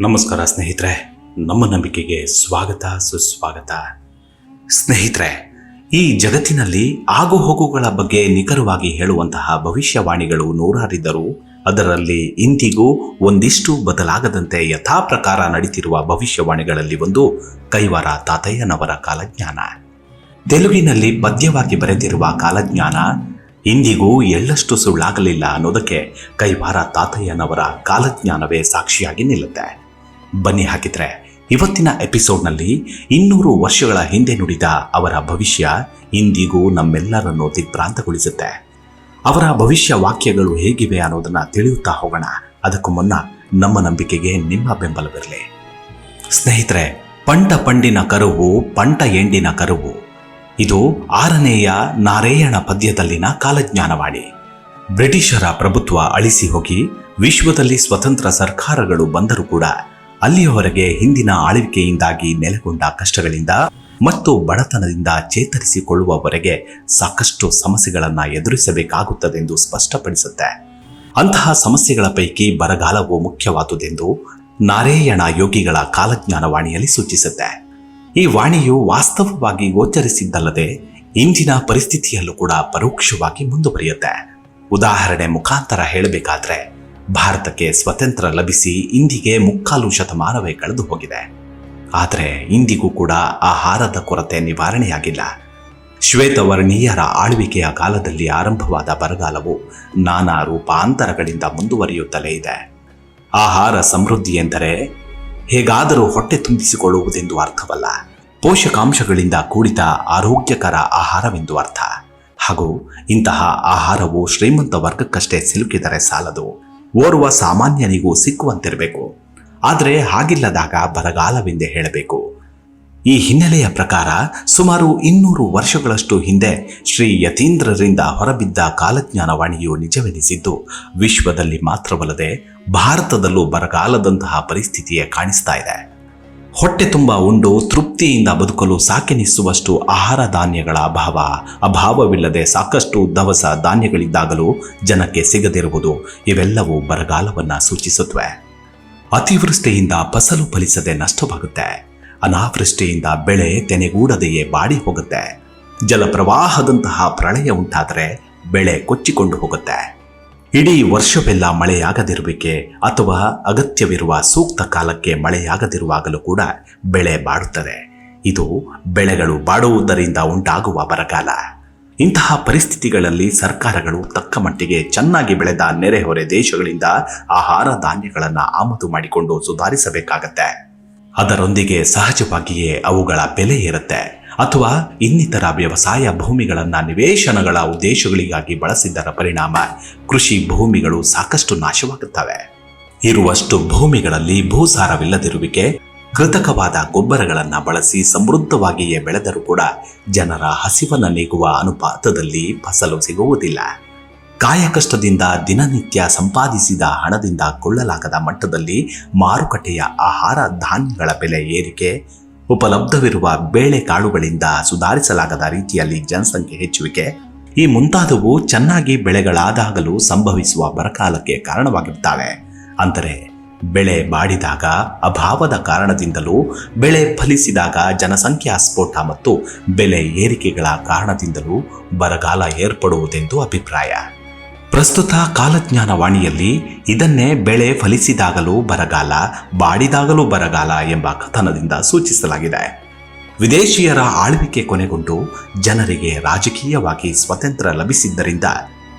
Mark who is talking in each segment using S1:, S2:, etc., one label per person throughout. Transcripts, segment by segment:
S1: ನಮಸ್ಕಾರ ಸ್ನೇಹಿತರೆ, ನಮ್ಮ ನಂಬಿಕೆಗೆ ಸ್ವಾಗತ, ಸುಸ್ವಾಗತ. ಸ್ನೇಹಿತರೆ, ಈ ಜಗತ್ತಿನಲ್ಲಿ ಆಗುಹೋಗುಗಳ ಬಗ್ಗೆ ನಿಖರವಾಗಿ ಹೇಳುವಂತಹ ಭವಿಷ್ಯವಾಣಿಗಳು ನೂರಾರಿದ್ದರೂ ಅದರಲ್ಲಿ ಇಂದಿಗೂ ಒಂದಿಷ್ಟು ಬದಲಾಗದಂತೆ ಯಥಾ ಪ್ರಕಾರ ನಡೀತಿರುವ ಭವಿಷ್ಯವಾಣಿಗಳಲ್ಲಿ ಒಂದು ಕೈವಾರ ತಾತಯ್ಯನವರ ಕಾಲಜ್ಞಾನ. ತೆಲುಗಿನಲ್ಲಿ ಪದ್ಯವಾಗಿ ಬರೆದಿರುವ ಕಾಲಜ್ಞಾನ ಇಂದಿಗೂ ಎಳ್ಳಷ್ಟು ಸುಳ್ಳಾಗಲಿಲ್ಲ ಅನ್ನೋದಕ್ಕೆ ಕೈವಾರ ತಾತಯ್ಯನವರ ಕಾಲಜ್ಞಾನವೇ ಸಾಕ್ಷಿಯಾಗಿ ನಿಲ್ಲುತ್ತೆ. ಬನ್ನಿ ಹಾಕಿದ್ರೆ ಇವತ್ತಿನ ಎಪಿಸೋಡ್ನಲ್ಲಿ ಇನ್ನೂರು ವರ್ಷಗಳ ಹಿಂದೆ ನುಡಿದ ಅವರ ಭವಿಷ್ಯ ಇಂದಿಗೂ ನಮ್ಮೆಲ್ಲರನ್ನು ದಿಗ್ಭ್ರಾಂತಗೊಳಿಸುತ್ತೆ. ಅವರ ಭವಿಷ್ಯ ವಾಕ್ಯಗಳು ಹೇಗಿವೆ ಅನ್ನೋದನ್ನ ತಿಳಿಯುತ್ತಾ ಹೋಗೋಣ. ಅದಕ್ಕೂ ಮುನ್ನ ನಮ್ಮ ನಂಬಿಕೆಗೆ ನಿಮ್ಮ ಬೆಂಬಲವಿರಲಿ. ಸ್ನೇಹಿತರೆ, ಪಂಟ ಪಂಡಿನ ಕರುವು, ಪಂಟ ಎಂಡಿನ ಕರುವು. ಇದು ಆರನೆಯ ನಾರಾಯಣ ಪದ್ಯದಲ್ಲಿನ ಕಾಲಜ್ಞಾನವಾಣಿ. ಬ್ರಿಟಿಷರ ಪ್ರಭುತ್ವ ಅಳಿಸಿ ಹೋಗಿ, ವಿಶ್ವದಲ್ಲಿ ಸ್ವತಂತ್ರ ಸರ್ಕಾರಗಳು ಬಂದರೂ ಕೂಡ ಅಲ್ಲಿಯವರೆಗೆ ಹಿಂದಿನ ಆಳ್ವಿಕೆಯಿಂದಾಗಿ ನೆಲೆಗೊಂಡ ಕಷ್ಟಗಳಿಂದ ಮತ್ತು ಬಡತನದಿಂದ ಚೇತರಿಸಿಕೊಳ್ಳುವವರೆಗೆ ಸಾಕಷ್ಟು ಸಮಸ್ಯೆಗಳನ್ನು ಎದುರಿಸಬೇಕಾಗುತ್ತದೆಂದು ಸ್ಪಷ್ಟಪಡಿಸುತ್ತೆ. ಅಂತಹ ಸಮಸ್ಯೆಗಳ ಪೈಕಿ ಬರಗಾಲವು ಮುಖ್ಯವಾದುದೆಂದು ನಾರಾಯಣ ಯೋಗಿಗಳ ಕಾಲಜ್ಞಾನವಾಣಿಯಲ್ಲಿ ಸೂಚಿಸುತ್ತೆ. ಈ ವಾಣಿಯು ವಾಸ್ತವವಾಗಿ ಗೋಚರಿಸಿದ್ದಲ್ಲದೆ ಇಂದಿನ ಪರಿಸ್ಥಿತಿಯಲ್ಲೂ ಕೂಡ ಪರೋಕ್ಷವಾಗಿ ಮುಂದುವರಿಯುತ್ತೆ. ಉದಾಹರಣೆ ಮುಖಾಂತರ ಹೇಳಬೇಕಾದ್ರೆ ಭಾರತಕ್ಕೆ ಸ್ವತಂತ್ರ ಲಭಿಸಿ ಇಂದಿಗೆ ಮುಕ್ಕಾಲು ಶತಮಾನವೇ ಕಳೆದು ಹೋಗಿದೆ. ಆದರೆ ಇಂದಿಗೂ ಕೂಡ ಆಹಾರದ ಕೊರತೆ ನಿವಾರಣೆಯಾಗಿಲ್ಲ. ಶ್ವೇತವರ್ಣೀಯರ ಆಳ್ವಿಕೆಯ ಕಾಲದಲ್ಲಿ ಆರಂಭವಾದ ಬರಗಾಲವು ನಾನಾ ರೂಪಾಂತರಗಳಿಂದ ಮುಂದುವರಿಯುತ್ತಲೇ ಇದೆ. ಆಹಾರ ಸಮೃದ್ಧಿ ಎಂದರೆ ಹೇಗಾದರೂ ಹೊಟ್ಟೆ ತುಂಬಿಸಿಕೊಳ್ಳುವುದೆಂದು ಅರ್ಥವಲ್ಲ. ಪೋಷಕಾಂಶಗಳಿಂದ ಕೂಡಿದ ಆರೋಗ್ಯಕರ ಆಹಾರವೆಂದು ಅರ್ಥ. ಹಾಗೂ ಇಂತಹ ಆಹಾರವು ಶ್ರೀಮಂತ ವರ್ಗಕ್ಕಷ್ಟೇ ಸಿಲುಕಿದರೆ ಸಾಲದು. ಓರ್ವ ಸಾಮಾನ್ಯನಿಗೂ ಸಿಕ್ಕುವಂತಿರಬೇಕು. ಆದರೆ ಹಾಗಿಲ್ಲದಾಗ ಬರಗಾಲವೆಂದೇ ಹೇಳಬೇಕು. ಈ ಹಿನ್ನೆಲೆಯ ಪ್ರಕಾರ ಸುಮಾರು ಇನ್ನೂರು ವರ್ಷಗಳಷ್ಟು ಹಿಂದೆ ಶ್ರೀ ಯತೀಂದ್ರರಿಂದ ಹೊರಬಿದ್ದ ಕಾಲಜ್ಞಾನವಾಣಿಯು ನಿಜವೆನಿಸಿದ್ದು, ವಿಶ್ವದಲ್ಲಿ ಮಾತ್ರವಲ್ಲದೆ ಭಾರತದಲ್ಲೂ ಬರಗಾಲದಂತಹ ಪರಿಸ್ಥಿತಿಯೇ ಕಾಣಿಸ್ತಾ ಇದೆ. ಹೊಟ್ಟೆ ತುಂಬ ಉಂಡು, ತೃಪ್ತಿಯಿಂದ ಬದುಕಲು ಸಾಕೆನಿಸುವಷ್ಟು ಆಹಾರ ಧಾನ್ಯಗಳ ಅಭಾವ. ಅಭಾವವಿಲ್ಲದೆ ಸಾಕಷ್ಟು ದವಸ ಧಾನ್ಯಗಳಿದ್ದಾಗಲೂ ಜನಕ್ಕೆ ಸಿಗದಿರುವುದು ಇವೆಲ್ಲವೂ ಬರಗಾಲವನ್ನು ಸೂಚಿಸುತ್ತವೆ. ಅತಿವೃಷ್ಟಿಯಿಂದ ಫಸಲು ಫಲಿಸದೆ ನಷ್ಟವಾಗುತ್ತೆ. ಅನಾವೃಷ್ಟಿಯಿಂದ ಬೆಳೆ ತೆನೆಗೂಡದೆಯೇ ಬಾಡಿ ಹೋಗುತ್ತೆ. ಜಲಪ್ರವಾಹದಂತಹ ಪ್ರಳಯ ಉಂಟಾದರೆ ಬೆಳೆ ಕೊಚ್ಚಿಕೊಂಡು ಹೋಗುತ್ತೆ. ಇಡೀ ವರ್ಷವೆಲ್ಲ ಮಳೆಯಾಗದಿರುವಿಕೆ ಅಥವಾ ಅಗತ್ಯವಿರುವ ಸೂಕ್ತ ಕಾಲಕ್ಕೆ ಮಳೆಯಾಗದಿರುವಾಗಲೂ ಕೂಡ ಬೆಳೆ ಬಾಡುತ್ತದೆ. ಇದು ಬೆಳೆಗಳು ಬಾಡುವುದರಿಂದ ಉಂಟಾಗುವ ಬರಗಾಲ. ಇಂತಹ ಪರಿಸ್ಥಿತಿಗಳಲ್ಲಿ ಸರ್ಕಾರಗಳು ತಕ್ಕ ಮಟ್ಟಿಗೆ ಚೆನ್ನಾಗಿ ಬೆಳೆದ ನೆರೆಹೊರೆ ದೇಶಗಳಿಂದ ಆಹಾರ ಧಾನ್ಯಗಳನ್ನು ಆಮದು ಮಾಡಿಕೊಂಡು ಸುಧಾರಿಸಬೇಕಾಗತ್ತೆ. ಅದರೊಂದಿಗೆ ಸಹಜವಾಗಿಯೇ ಅವುಗಳ ಬೆಲೆ ಇರುತ್ತೆ ಅಥವಾ ಇನ್ನಿತರ ವ್ಯವಸಾಯ ಭೂಮಿಗಳನ್ನು ನಿವೇಶನಗಳ ಉದ್ದೇಶಗಳಿಗಾಗಿ ಬಳಸಿದ್ದರ ಪರಿಣಾಮ ಕೃಷಿ ಭೂಮಿಗಳು ಸಾಕಷ್ಟು ನಾಶವಾಗುತ್ತವೆ. ಇರುವಷ್ಟು ಭೂಮಿಗಳಲ್ಲಿ ಭೂಸಾರವಿಲ್ಲದಿರುವಿಕೆ, ಕೃತಕವಾದ ಗೊಬ್ಬರಗಳನ್ನು ಬಳಸಿ ಸಮೃದ್ಧವಾಗಿಯೇ ಬೆಳೆದರೂ ಕೂಡ ಜನರ ಹಸಿವನ್ನು ನೀಗುವ ಅನುಪಾತದಲ್ಲಿ ಫಸಲು ಸಿಗುವುದಿಲ್ಲ. ಕಾಯಕಷ್ಟದಿಂದ ದಿನನಿತ್ಯ ಸಂಪಾದಿಸಿದ ಹಣದಿಂದ ಕೊಳ್ಳಲಾಗದ ಮಟ್ಟದಲ್ಲಿ ಮಾರುಕಟ್ಟೆಯ ಆಹಾರ ಧಾನ್ಯಗಳ ಬೆಲೆ ಏರಿಕೆ ಉಪಲಬ್ಧವಿರುವ ಬೇಳೆಕಾಳುಗಳಿಂದ ಸುಧಾರಿಸಲಾಗದ ರೀತಿಯಲ್ಲಿ ಜನಸಂಖ್ಯೆ ಹೆಚ್ಚುವಿಕೆ, ಈ ಮುಂತಾದವು ಚೆನ್ನಾಗಿ ಬೆಳೆಗಳಾದಾಗಲೂ ಸಂಭವಿಸುವ ಬರಕಾಲಕ್ಕೆ ಕಾರಣವಾಗಿರುತ್ತವೆ ಅಂದರೆ, ಬೆಳೆ ಬಾಡಿದಾಗ, ಅಭಾವದ ಕಾರಣದಿಂದಲೂ ಬೆಳೆ ಫಲಿಸಿದಾಗ ಜನಸಂಖ್ಯಾ ಸ್ಫೋಟ ಮತ್ತು ಬೆಲೆ ಏರಿಕೆಗಳ ಕಾರಣದಿಂದಲೂ ಬರಗಾಲ ಏರ್ಪಡುವುದೆಂದು ಅಭಿಪ್ರಾಯ. ಪ್ರಸ್ತುತ ಕಾಲಜ್ಞಾನವಾಣಿಯಲ್ಲಿ ಇದನ್ನೇ ಬೆಳೆ ಫಲಿಸಿದಾಗಲೂ ಬರಗಾಲ, ಬಾಡಿದಾಗಲೂ ಬರಗಾಲ ಎಂಬ ಕಥನದಿಂದ ಸೂಚಿಸಲಾಗಿದೆ. ವಿದೇಶಿಯರ ಆಳ್ವಿಕೆ ಕೊನೆಗೊಂಡು ಜನರಿಗೆ ರಾಜಕೀಯವಾಗಿ ಸ್ವತಂತ್ರ ಲಭಿಸಿದ್ದರಿಂದ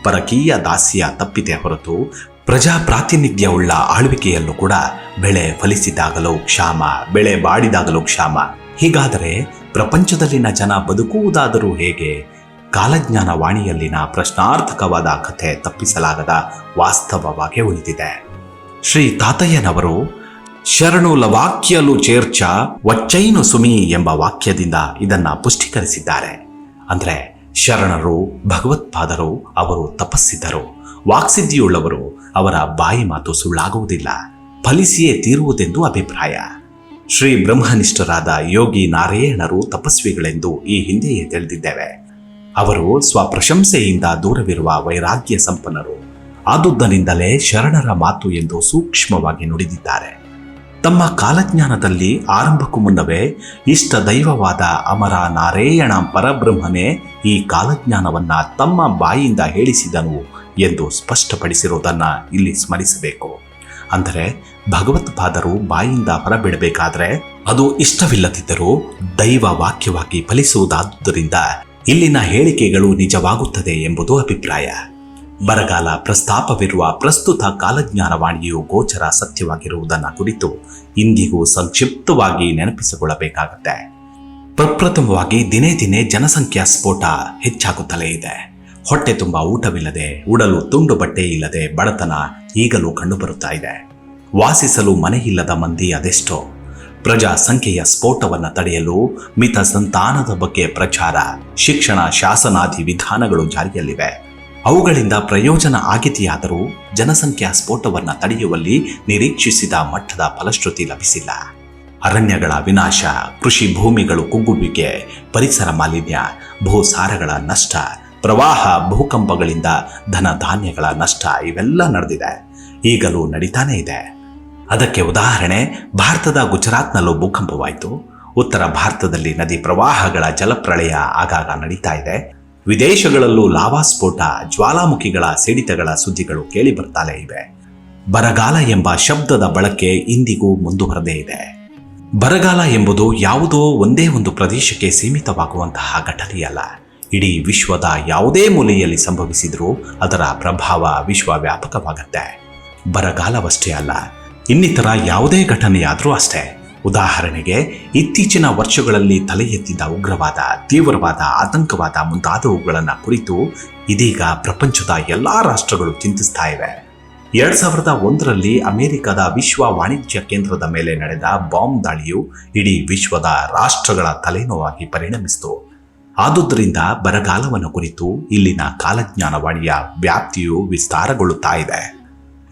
S1: ಪರಕೀಯ ದಾಸ್ಯ ತಪ್ಪಿದೆ ಹೊರತು ಪ್ರಜಾ ಪ್ರಾತಿನಿಧ್ಯವುಳ್ಳ ಆಳ್ವಿಕೆಯಲ್ಲೂ ಕೂಡ ಬೆಳೆ ಫಲಿಸಿದಾಗಲೂ ಕ್ಷಾಮ, ಬೆಳೆ ಬಾಡಿದಾಗಲೂ ಕ್ಷಾಮ. ಹೀಗಾದರೆ ಪ್ರಪಂಚದಲ್ಲಿನ ಜನ ಬದುಕುವುದಾದರೂ ಹೇಗೆ? ಕಾಲಜ್ಞಾನ ವಾಣಿಯಲ್ಲಿನ ಪ್ರಶ್ನಾರ್ಥಕವಾದ ಕಥೆ ತಪ್ಪಿಸಲಾಗದ ವಾಸ್ತವವಾಗಿ ಉಳಿದಿದೆ. ಶ್ರೀ ತಾತಯ್ಯನವರು ಶರಣು ಲವಾಕ್ಯಲು ಚೇರ್ಚ ವಚ್ಚೈನು ಸುಮಿ ಎಂಬ ವಾಕ್ಯದಿಂದ ಇದನ್ನ ಪುಷ್ಟೀಕರಿಸಿದ್ದಾರೆ. ಅಂದರೆ ಶರಣರು, ಭಗವತ್ಪಾದರು ಅವರು ತಪಸ್ಸಿದ್ದರು. ವಾಕ್ಸಿದ್ಧಿಯುಳ್ಳವರು ಅವರ ಬಾಯಿ ಮಾತು ಸುಳ್ಳಾಗುವುದಿಲ್ಲ. ಫಲಿಸಿಯೇ ತೀರುವುದೆಂದು ಅಭಿಪ್ರಾಯ. ಶ್ರೀ ಬ್ರಹ್ಮನಿಷ್ಠರಾದ ಯೋಗಿ ನಾರಾಯಣರು ತಪಸ್ವಿಗಳೆಂದು ಈ ಹಿಂದೆಯೇ ತಿಳಿದಿದ್ದೇವೆ. ಅವರು ಸ್ವಪ್ರಶಂಸೆಯಿಂದ ದೂರವಿರುವ ವೈರಾಗ್ಯ ಸಂಪನ್ನರು. ಆದುದ್ದನಿಂದಲೇ ಶರಣರ ಮಾತು ಎಂದು ಸೂಕ್ಷ್ಮವಾಗಿ ನುಡಿದಿದ್ದಾರೆ. ತಮ್ಮ ಕಾಲಜ್ಞಾನದಲ್ಲಿ ಆರಂಭಕ್ಕೂ ಮುನ್ನವೇ ಇಷ್ಟ ದೈವವಾದ ಅಮರ ನಾರಾಯಣ ಪರಬ್ರಹ್ಮನೇ ಈ ಕಾಲಜ್ಞಾನವನ್ನ ತಮ್ಮ ಬಾಯಿಯಿಂದ ಹೇಳಿಸಿದನು ಎಂದು ಸ್ಪಷ್ಟಪಡಿಸಿರುವುದನ್ನ ಇಲ್ಲಿ ಸ್ಮರಿಸಬೇಕು. ಅಂದರೆ ಭಗವತ್ಪಾದರು ಬಾಯಿಯಿಂದ ಹೊರಬಿಡಬೇಕಾದ್ರೆ ಅದು ಇಷ್ಟವಿಲ್ಲದಿದ್ದರೂ ದೈವ ವಾಕ್ಯವಾಗಿ ಫಲಿಸುವುದಾದುದರಿಂದ ಇಲ್ಲಿನ ಹೇಳಿಕೆಗಳು ನಿಜವಾಗುತ್ತದೆ ಎಂಬುದು ಅಭಿಪ್ರಾಯ. ಬರಗಾಲ ಪ್ರಸ್ತಾಪವಿರುವ ಪ್ರಸ್ತುತ ಕಾಲಜ್ಞಾನವಾಣಿಯು ಗೋಚರ ಸತ್ಯವಾಗಿರುವುದನ್ನು ಕುರಿತು ಇಂದಿಗೂ ಸಂಕ್ಷಿಪ್ತವಾಗಿ ನೆನಪಿಸಿಕೊಳ್ಳಬೇಕಾಗುತ್ತೆ. ಪ್ರಪ್ರಥಮವಾಗಿ ದಿನೇ ದಿನೇ ಜನಸಂಖ್ಯಾ ಸ್ಫೋಟ ಹೆಚ್ಚಾಗುತ್ತಲೇ ಇದೆ. ಹೊಟ್ಟೆ ತುಂಬ ಊಟವಿಲ್ಲದೆ, ಉಡಲು ತುಂಡು ಬಟ್ಟೆ ಇಲ್ಲದೆ ಬಡತನ ಈಗಲೂ ಕಂಡುಬರುತ್ತಾ ಇದೆ. ವಾಸಿಸಲು ಮನೆಯಿಲ್ಲದ ಮಂದಿ ಅದೆಷ್ಟೋ. ಪ್ರಜಾ ಸಂಖ್ಯೆಯ ಸ್ಫೋಟವನ್ನು ತಡೆಯಲು ಮಿತ ಸಂತಾನದ ಬಗ್ಗೆ ಪ್ರಚಾರ, ಶಿಕ್ಷಣ, ಶಾಸನಾದಿ ವಿಧಾನಗಳು ಜಾರಿಯಲ್ಲಿವೆ. ಅವುಗಳಿಂದ ಪ್ರಯೋಜನ ಆಗಿದೆಯಾದರೂ ಜನಸಂಖ್ಯಾ ಸ್ಫೋಟವನ್ನು ತಡೆಯುವಲ್ಲಿ ನಿರೀಕ್ಷಿಸಿದ ಮಟ್ಟದ ಫಲಶ್ರುತಿ ಲಭಿಸಿಲ್ಲ. ಅರಣ್ಯಗಳ ವಿನಾಶ, ಕೃಷಿ ಭೂಮಿಗಳು ಕುಗ್ಗುವಿಕೆ, ಪರಿಸರ ಮಾಲಿನ್ಯ, ಭೂಸಾರಗಳ ನಷ್ಟ, ಪ್ರವಾಹ, ಭೂಕಂಪಗಳಿಂದ ಧನಧಾನ್ಯಗಳ ನಷ್ಟ ಇವೆಲ್ಲ ನಡೆದಿದೆ. ಈಗಲೂ ನಡೀತಾನೇ ಇದೆ. ಅದಕ್ಕೆ ಉದಾಹರಣೆ, ಭಾರತದ ಗುಜರಾತ್ನಲ್ಲೂ ಭೂಕಂಪವಾಯಿತು. ಉತ್ತರ ಭಾರತದಲ್ಲಿ ನದಿ ಪ್ರವಾಹಗಳ ಜಲಪ್ರಳಯ ಆಗಾಗ ನಡೀತಾ ಇದೆ. ವಿದೇಶಗಳಲ್ಲೂ ಲಾವಾ ಸ್ಫೋಟ, ಜ್ವಾಲಾಮುಖಿಗಳ ಸಿಡಿತಗಳ ಸುದ್ದಿಗಳು ಕೇಳಿ ಬರ್ತಾಲೇ ಇವೆ. ಬರಗಾಲ ಎಂಬ ಶಬ್ದದ ಬಳಕೆ ಇಂದಿಗೂ ಮುಂದುವರೆದೇ ಇದೆ. ಬರಗಾಲ ಎಂಬುದು ಯಾವುದೋ ಒಂದೇ ಒಂದು ಪ್ರದೇಶಕ್ಕೆ ಸೀಮಿತವಾಗುವಂತಹ ಘಟನೆಯಲ್ಲ. ಇಡೀ ವಿಶ್ವದ ಯಾವುದೇ ಮೂಲೆಯಲ್ಲಿ ಸಂಭವಿಸಿದರೂ ಅದರ ಪ್ರಭಾವ ವಿಶ್ವವ್ಯಾಪಕವಾಗತ್ತೆ. ಬರಗಾಲವಷ್ಟೇ ಅಲ್ಲ ಇನ್ನಿತರ ಯಾವುದೇ ಘಟನೆಯಾದರೂ ಅಷ್ಟೇ. ಉದಾಹರಣೆಗೆ, ಇತ್ತೀಚಿನ ವರ್ಷಗಳಲ್ಲಿ ತಲೆ ಎತ್ತಿದ ಉಗ್ರವಾದ, ತೀವ್ರವಾದ, ಆತಂಕವಾದ ಮುಂತಾದವುಗಳನ್ನು ಕುರಿತು ಇದೀಗ ಪ್ರಪಂಚದ ಎಲ್ಲಾ ರಾಷ್ಟ್ರಗಳು ಚಿಂತಿಸ್ತಾ ಇವೆ. ಎರಡ್ ಸಾವಿರದ ಒಂದರಲ್ಲಿ ಅಮೆರಿಕದ ವಿಶ್ವ ವಾಣಿಜ್ಯ ಕೇಂದ್ರದ ಮೇಲೆ ನಡೆದ ಬಾಂಬ್ ದಾಳಿಯು ಇಡೀ ವಿಶ್ವದ ರಾಷ್ಟ್ರಗಳ ತಲೆನೋವಾಗಿ ಪರಿಣಮಿಸಿತು. ಆದುದರಿಂದ ಬರಗಾಲವನ್ನು ಕುರಿತು ಇಲ್ಲಿನ ಕಾಲಜ್ಞಾನವಾಣಿಯ ವ್ಯಾಪ್ತಿಯು ವಿಸ್ತಾರಗೊಳ್ಳುತ್ತಾ ಇದೆ.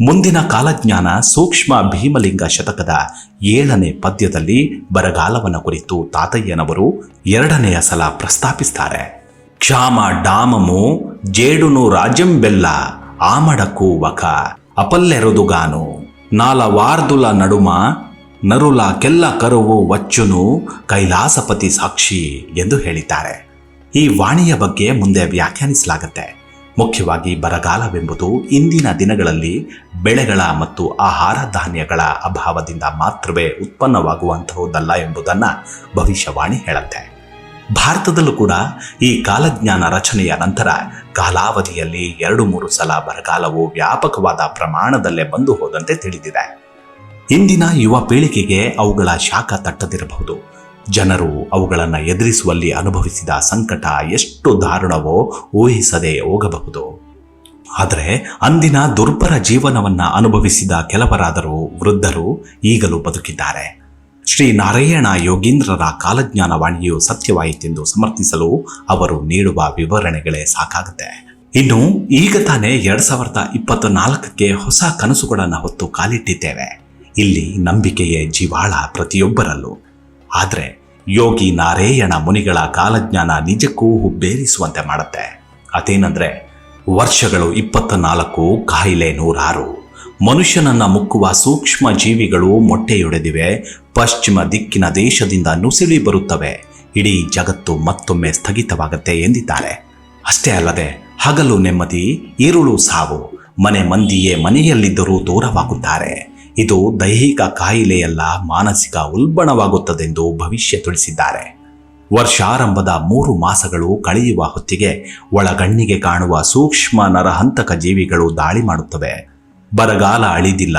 S1: ಮುಂದಿನ ಕಾಲಜ್ಞಾನ ಸೂಕ್ಷ್ಮ ಭೀಮಲಿಂಗ ಶತಕದ ಏಳನೇ ಪದ್ಯದಲ್ಲಿ ಬರಗಾಲವನ ಕುರಿತು ತಾತಯ್ಯನವರು ಎರಡನೆಯ ಸಲ ಪ್ರಸ್ತಾಪಿಸ್ತಾರೆ. ಕ್ಷಾಮ ಡಾಮಮು ಜೇಡುನು ರಾಜಂಬೆಲ್ಲ ಆಮಡಕು ವಕ ಅಪಲ್ಲೆರುದುಗಾನು ನಾಲ ವಾರ್ದುಲ ನಡುಮ ನರುಲ ಕೆಲ್ಲ ಕರುವು ವಚ್ಚುನು ಕೈಲಾಸಪತಿ ಸಾಕ್ಷಿ ಎಂದು ಹೇಳಿದ್ದಾರೆ. ಈ ವಾಣಿಯ ಬಗ್ಗೆ ಮುಂದೆ ವ್ಯಾಖ್ಯಾನಿಸಲಾಗುತ್ತೆ. ಮುಖ್ಯವಾಗಿ ಬರಗಾಲವೆಂಬುದು ಇಂದಿನ ದಿನಗಳಲ್ಲಿ ಬೆಳೆಗಳ ಮತ್ತು ಆಹಾರ ಧಾನ್ಯಗಳ ಅಭಾವದಿಂದ ಮಾತ್ರವೇ ಉತ್ಪನ್ನವಾಗುವಂತಹುದಲ್ಲ ಎಂಬುದನ್ನು ಭವಿಷ್ಯವಾಣಿ ಹೇಳುತ್ತೆ. ಭಾರತದಲ್ಲೂ ಕೂಡ ಈ ಕಾಲಜ್ಞಾನ ರಚನೆಯ ನಂತರ ಕಾಲಾವಧಿಯಲ್ಲಿ ಎರಡು ಮೂರು ಸಲ ಬರಗಾಲವು ವ್ಯಾಪಕವಾದ ಪ್ರಮಾಣದಲ್ಲೇ ಬಂದು ಹೋದಂತೆ ತಿಳಿದಿದೆ. ಇಂದಿನ ಯುವ ಪೀಳಿಗೆಗೆ ಅವುಗಳ ಶಾಖ ತಟ್ಟದಿರಬಹುದು. ಜನರು ಅವುಗಳನ್ನು ಎದುರಿಸುವಲ್ಲಿ ಅನುಭವಿಸಿದ ಸಂಕಟ ಎಷ್ಟು ದಾರುಣವೋ ಊಹಿಸದೆ ಹೋಗಬಹುದು. ಆದರೆ ಅಂದಿನ ದುರ್ಬರ ಜೀವನವನ್ನ ಅನುಭವಿಸಿದ ಕೆಲವರಾದರೂ ವೃದ್ಧರು ಈಗಲೂ ಬದುಕಿದ್ದಾರೆ. ಶ್ರೀ ನಾರಾಯಣ ಯೋಗೀಂದ್ರರ ಕಾಲಜ್ಞಾನವಾಣಿಯು ಸತ್ಯವಾಯಿತೆಂದು ಸಮರ್ಥಿಸಲು ಅವರು ನೀಡುವ ವಿವರಣೆಗಳೇ ಸಾಕಾಗುತ್ತೆ. ಇನ್ನು ಈಗ ತಾನೇ ಎರಡು ಸಾವಿರದ ಇಪ್ಪತ್ತ ನಾಲ್ಕಕ್ಕೆ ಹೊಸ ಕನಸುಗಳನ್ನು ಹೊತ್ತು ಕಾಲಿಟ್ಟಿದ್ದೇವೆ. ಇಲ್ಲಿ ನಂಬಿಕೆಯೇ ಜೀವಾಳ ಪ್ರತಿಯೊಬ್ಬರಲ್ಲೂ. ಆದರೆ ಯೋಗಿ ನಾರಾಯಣ ಮುನಿಗಳ ಕಾಲಜ್ಞಾನ ನಿಜಕ್ಕೂ ಹುಬ್ಬೇರಿಸುವಂತೆ ಮಾಡುತ್ತೆ. ಅದೇನೆಂದರೆ ವರ್ಷಗಳು ಇಪ್ಪತ್ತ ನಾಲ್ಕು ಕಾಯಿಲೆ ನೂರಾರು. ಮನುಷ್ಯನನ್ನು ಮುಕ್ಕುವ ಸೂಕ್ಷ್ಮ ಜೀವಿಗಳು ಮೊಟ್ಟೆಯೊಡೆದಿವೆ, ಪಶ್ಚಿಮ ದಿಕ್ಕಿನ ದೇಶದಿಂದ ನುಸಿಳಿ ಬರುತ್ತವೆ, ಇಡೀ ಜಗತ್ತು ಮತ್ತೊಮ್ಮೆ ಸ್ಥಗಿತವಾಗುತ್ತೆ ಎಂದಿದ್ದಾರೆ. ಅಷ್ಟೇ ಅಲ್ಲದೆ ಹಗಲು ನೆಮ್ಮದಿ ಈರುಳು ಸಾವು, ಮನೆ ಮಂದಿಯೇ ಮನೆಯಲ್ಲಿದ್ದರೂ ದೂರವಾಗುತ್ತಾರೆ. ಇದು ದೈಹಿಕ ಕಾಯಿಲೆಯಲ್ಲ ಮಾನಸಿಕ ಉಲ್ಬಣವಾಗುತ್ತದೆಂದು ಭವಿಷ್ಯ ತಿಳಿಸಿದ್ದಾರೆ. ವರ್ಷಾರಂಭದ ಮೂರು ಮಾಸಗಳು ಕಳೆಯುವ ಹೊತ್ತಿಗೆ ಒಳಗಣ್ಣಿಗೆ ಕಾಣುವ ಸೂಕ್ಷ್ಮ ನರಹಂತಕ ಜೀವಿಗಳು ದಾಳಿ ಮಾಡುತ್ತವೆ. ಬರಗಾಲ ಅಳಿದಿಲ್ಲ,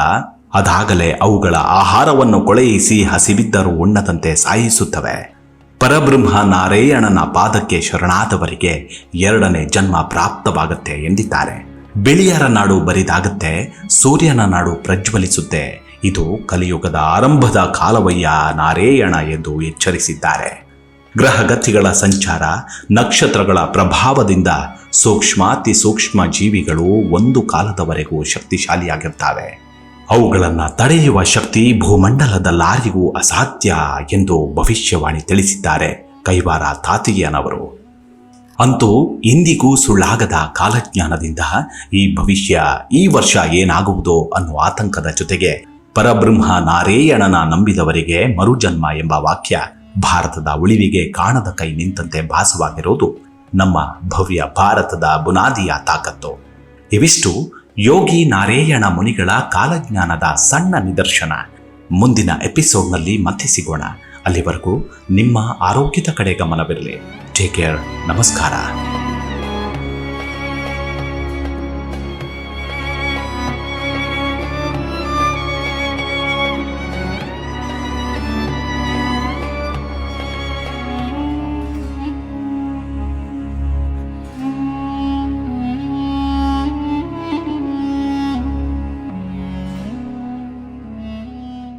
S1: ಅದಾಗಲೇ ಅವುಗಳ ಆಹಾರವನ್ನು ಕೊಳೆಯಿಸಿ ಹಸಿಬಿದ್ದರೂ ಉಣ್ಣದಂತೆ ಸಾಯಿಸುತ್ತವೆ. ಪರಬ್ರಹ್ಮ ನಾರಾಯಣನ ಪಾದಕ್ಕೆ ಶರಣಾದವರಿಗೆ ಎರಡನೇ ಜನ್ಮ ಪ್ರಾಪ್ತವಾಗುತ್ತೆ ಎಂದಿದ್ದಾರೆ. ಬಿಳಿಯರ ನಾಡು ಬರಿದಾಗುತ್ತೆ, ಸೂರ್ಯನ ನಾಡು ಪ್ರಜ್ವಲಿಸುತ್ತೆ. ಇದು ಕಲಿಯುಗದ ಆರಂಭದ ಕಾಲವಯ್ಯ ನಾರೇಯಣ ಎಂದು ಎಚ್ಚರಿಸಿದ್ದಾರೆ. ಗ್ರಹಗತಿಗಳ ಸಂಚಾರ, ನಕ್ಷತ್ರಗಳ ಪ್ರಭಾವದಿಂದ ಸೂಕ್ಷ್ಮಾತಿ ಸೂಕ್ಷ್ಮ ಜೀವಿಗಳು ಒಂದು ಕಾಲದವರೆಗೂ ಶಕ್ತಿಶಾಲಿಯಾಗಿರ್ತವೆ. ಅವುಗಳನ್ನು ತಡೆಯುವ ಶಕ್ತಿ ಭೂಮಂಡಲದಲ್ಲಾರಿಗೂ ಅಸಾಧ್ಯ ಎಂದು ಭವಿಷ್ಯವಾಣಿ ತಿಳಿಸಿದ್ದಾರೆ ಕೈವಾರ ತಾತಿಯನವರು ಅಂತೂ ಇಂದಿಗೂ ಸುಳ್ಳಾಗದ ಕಾಲಜ್ಞಾನದಿಂದ ಈ ಭವಿಷ್ಯ ಈ ವರ್ಷ ಏನಾಗುವುದೋ ಅನ್ನುವ ಆತಂಕದ ಜೊತೆಗೆ ಪರಬ್ರಹ್ಮ ನಾರಾಯಣನ ನಂಬಿದವರಿಗೆ ಮರುಜನ್ಮ ಎಂಬ ವಾಕ್ಯ ಭಾರತದ ಉಳಿವಿಗೆ ಕಾಣದ ಕೈ ನಿಂತಂತೆ ಭಾಸವಾಗಿರೋದು ನಮ್ಮ ಭವ್ಯ ಭಾರತದ ಬುನಾದಿಯ ತಾಕತ್ತು. ಇವಿಷ್ಟು ಯೋಗಿ ನಾರಾಯಣ ಮುನಿಗಳ ಕಾಲಜ್ಞಾನದ ಸಣ್ಣ ನಿದರ್ಶನ. ಮುಂದಿನ ಎಪಿಸೋಡ್ನಲ್ಲಿ ಮತ್ತೆ ಸಿಗೋಣ ಅಲ್ಲಿವರೆಗೂ ನಿಮ್ಮ ಆರೋಗ್ಯದ ಕಡೆ ಗಮನವಿರಲಿ. ಟೇಕ್ ಕೇರ್ ನಮಸ್ಕಾರ.